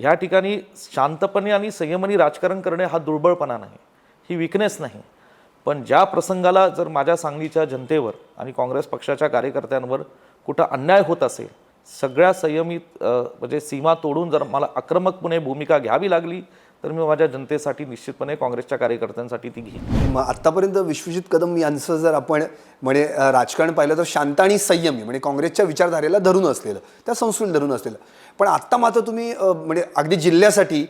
ह्या ठिकाणी शांतपणे आणि संयमाने राजकारण करणे हा दुर्बळपणा नाही ही विकनेस नाही. पण ज्या प्रसंगाला जर माझ्या सांगलीच्या जनतेवर आणि काँग्रेस पक्षाच्या कार्यकर्त्यांवर कुठं अन्याय होत असेल सगळ्या संयमित म्हणजे सीमा तोडून जर मला आक्रमकपणे भूमिका घ्यावी लागली तर मी माझ्या जनतेसाठी निश्चितपणे काँग्रेसच्या कार्यकर्त्यांसाठी ती घेईन. मग आत्तापर्यंत विश्वजित कदम यांचं जर आपण म्हणजे राजकारण पाहिलं तर शांत आणि संयमी म्हणजे काँग्रेसच्या विचारधारेला धरून असलेलं त्या संस्कृती धरून असलेलं. पण आत्ता मात्र तुम्ही म्हणजे अगदी जिल्ह्यासाठी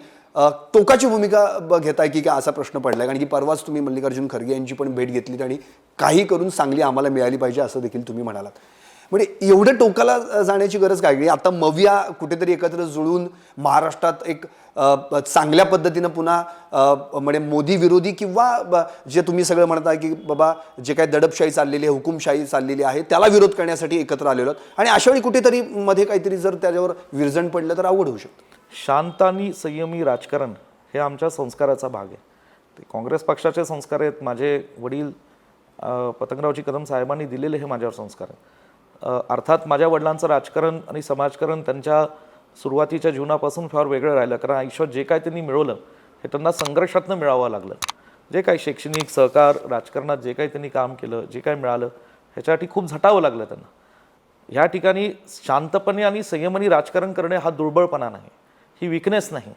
टोकाची भूमिका घेताय की काय असा प्रश्न पडलाय? कारण की परवाच तुम्ही मल्लिकार्जुन खरगे यांची पण भेट घेतली आणि काही करून चांगली आम्हाला मिळाली पाहिजे असं देखील तुम्ही म्हणालात. म्हणजे एवढं टोकाला जाण्याची गरज काय? की आता मविया कुठेतरी एकत्र जुळून महाराष्ट्रात एक चांगल्या पद्धतीनं पुन्हा म्हणजे मोदी विरोधी किंवा जे तुम्ही सगळं म्हणता की बाबा जे काही दडपशाही चाललेली आहे हुकुमशाही चाललेली आहे त्याला विरोध करण्यासाठी एकत्र आलेलो आहोत. आणि अशावेळी कुठेतरी मध्ये काहीतरी जर त्याच्यावर विरजण पडलं तर अवघड होऊ शकतं. शांत आणि संयमी राजकारण हे आमच्या संस्काराचा भाग आहे. ते काँग्रेस पक्षाचे संस्कार आहेत. माझे वडील पतंगरावजी कदम साहेबांनी दिलेले हे माझ्यावर संस्कार आहेत. अर्थात माझ्या वडिलांचं राजकारण आणि समाजकारण त्यांच्या सुरुवातीच्या जीवनापासून फार वेगळं राहिलं. कारण आयुष्यात जे काय त्यांनी मिळवलं हे त्यांना संघर्षातनं मिळावं लागलं. जे काही शैक्षणिक सहकार राजकारणात जे काही त्यांनी काम केलं जे काय मिळालं ह्याच्यासाठी खूप झटावं लागलं त्यांना. ह्या ठिकाणी शांतपणे आणि संयमाने राजकारण करणे हा दुर्बळपणा नाही. ही विकनेस नाही.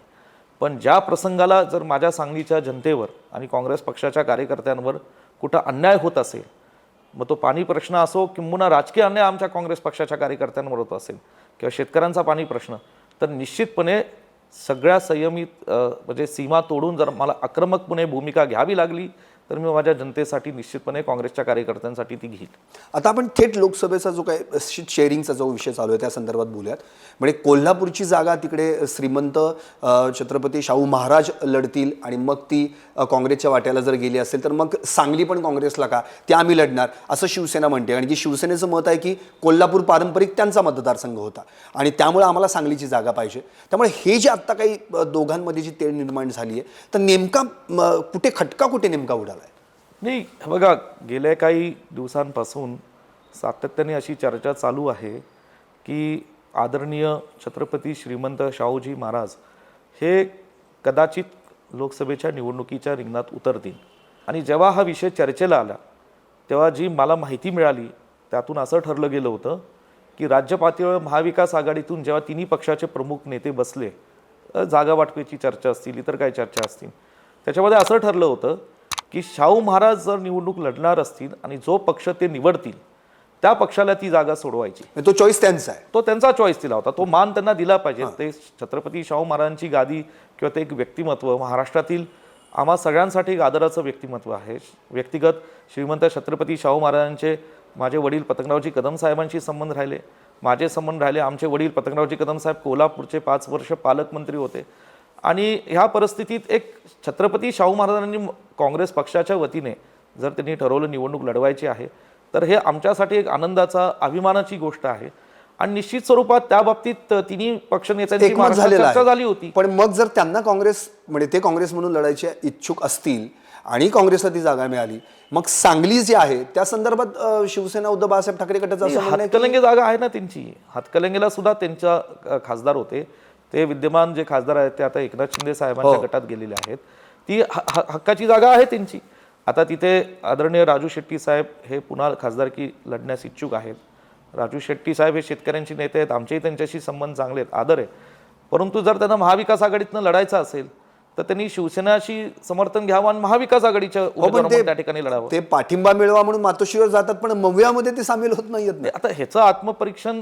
पण ज्या प्रसंगाला जर माझ्या सांगलीच्या जनतेवर आणि काँग्रेस पक्षाच्या कार्यकर्त्यांवर कुठं अन्याय होत असेल मग तो पाणी प्रश्न असो किंबहुना राजकीय अन्याय आमच्या काँग्रेस पक्षाच्या कार्यकर्त्यांवर होत असेल किंवा शेतकऱ्यांचा पाणी प्रश्न तर निश्चितपणे सगळ्या संयमित म्हणजे सीमा तोडून जर मला आक्रमकपणे भूमिका घ्यावी लागली तर मी माझ्या जनतेसाठी निश्चितपणे काँग्रेसच्या कार्यकर्त्यांसाठी ती घेईल. आता आपण थेट लोकसभेचा जो काय सीट शेअरिंगचा जो विषय चालू आहे त्या संदर्भात बोलूयात. म्हणजे कोल्हापूरची जागा तिकडे श्रीमंत छत्रपती शाहू महाराज लढतील आणि मग ती काँग्रेसच्या वाट्याला जर गेली असेल तर मग सांगली पण काँग्रेसला का? ते आम्ही लढणार असं शिवसेना म्हणते. आणि की शिवसेनेचं मत आहे की कोल्हापूर पारंपरिक त्यांचा मतदारसंघ होता. आणि त्यामुळे आम्हाला सांगलीची जागा पाहिजे. त्यामुळे हे जे आत्ता काही दोघांमध्ये जी तेढ निर्माण झाली आहे तर नेमका कुठे खटका कुठे नेमका उडाला? नाही बघा गेल्या काही दिवसांपासून सातत्याने अशी चर्चा चालू आहे की आदरणीय छत्रपती श्रीमंत शाहूजी महाराज हे कदाचित लोकसभेच्या निवडणुकीच्या रिंगणात उतरतील. आणि जेव्हा हा विषय चर्चेला आला तेव्हा जी मला माहिती मिळाली त्यातून असं ठरलं गेलं होतं की राज्य पातळीवर महाविकास आघाडीतून जेव्हा तिन्ही पक्षाचे प्रमुख नेते बसले जागा वाटपेची चर्चा असतील इतर काही चर्चा असतील त्याच्यामध्ये असं ठरलं होतं की शाहू महाराज जर निवडणूक लढणार असतील आणि जो पक्ष ते निवडतील त्या पक्षाला ती जागा सोडवायची. म्हणजे तो चॉईस त्यांचा आहे. तो त्यांचा चॉईस दिला होता. तो मान त्यांना दिला पाहिजे. ते छत्रपती शाहू महाराजांची गादी किंवा ते एक व्यक्तिमत्व महाराष्ट्रातील आम्हा सगळ्यांसाठी एक आदराचं व्यक्तिमत्व आहे. व्यक्तिगत श्रीमंत छत्रपती शाहू महाराजांचे माझे वडील पतंगरावजी कदम साहेबांशी संबंध राहिले. माझे संबंध राहिले आमचे वडील पतंगरावजी कदम साहेब कोल्हापूरचे पाच वर्ष पालकमंत्री होते. आणि ह्या परिस्थितीत एक छत्रपती शाहू महाराजांनी काँग्रेस पक्षाच्या वतीने जर त्यांनी ठरवलं निवडणूक लढवायची आहे तर हे आमच्यासाठी एक आनंदाचा अभिमानाची गोष्ट आहे. आणि निश्चित स्वरूपात त्या बाबतीत तिन्ही पक्ष नेत्यांची एकमत महाराष्ट्रात झालेलं चर्चा झाली होती. पण मग जर त्यांना काँग्रेस म्हणजे ते काँग्रेस म्हणून लढायचे इच्छुक असतील आणि काँग्रेसला ती जागा मिळाली मग सांगली जी आहे त्या संदर्भात शिवसेना उद्धव बाळासाहेब ठाकरे गटाचं हातकलंगे जागा आहे ना त्यांची. हातकलंगेला सुद्धा त्यांच्या खासदार होते. ते विद्यमान जे खासदार आहेत ते आता एकनाथ शिंदे साहेबांच्या हो. गटात गेलेले आहेत. ती हक्काची जागा आहे त्यांची. आता तिथे आदरणीय राजू शेट्टी साहेब हे पुन्हा खासदारकी लढण्यास इच्छुक आहेत. राजू शेट्टी साहेब हे शेतकऱ्यांची नेते आहेत आमचेही त्यांच्याशी संबंध चांगले आहेत आदर आहे. परंतु जर त्यांना महाविकास आघाडीतनं लढायचं असेल तर त्यांनी शिवसेनाशी समर्थन घ्यावं आणि महाविकास आघाडीच्या हो, त्या ठिकाणी लढावं. ते पाठिंबा मिळवा म्हणून मातोश्रीवर जातात पण मव्यामध्ये ते सामील होत नाही, आता ह्याचं आत्मपरीक्षण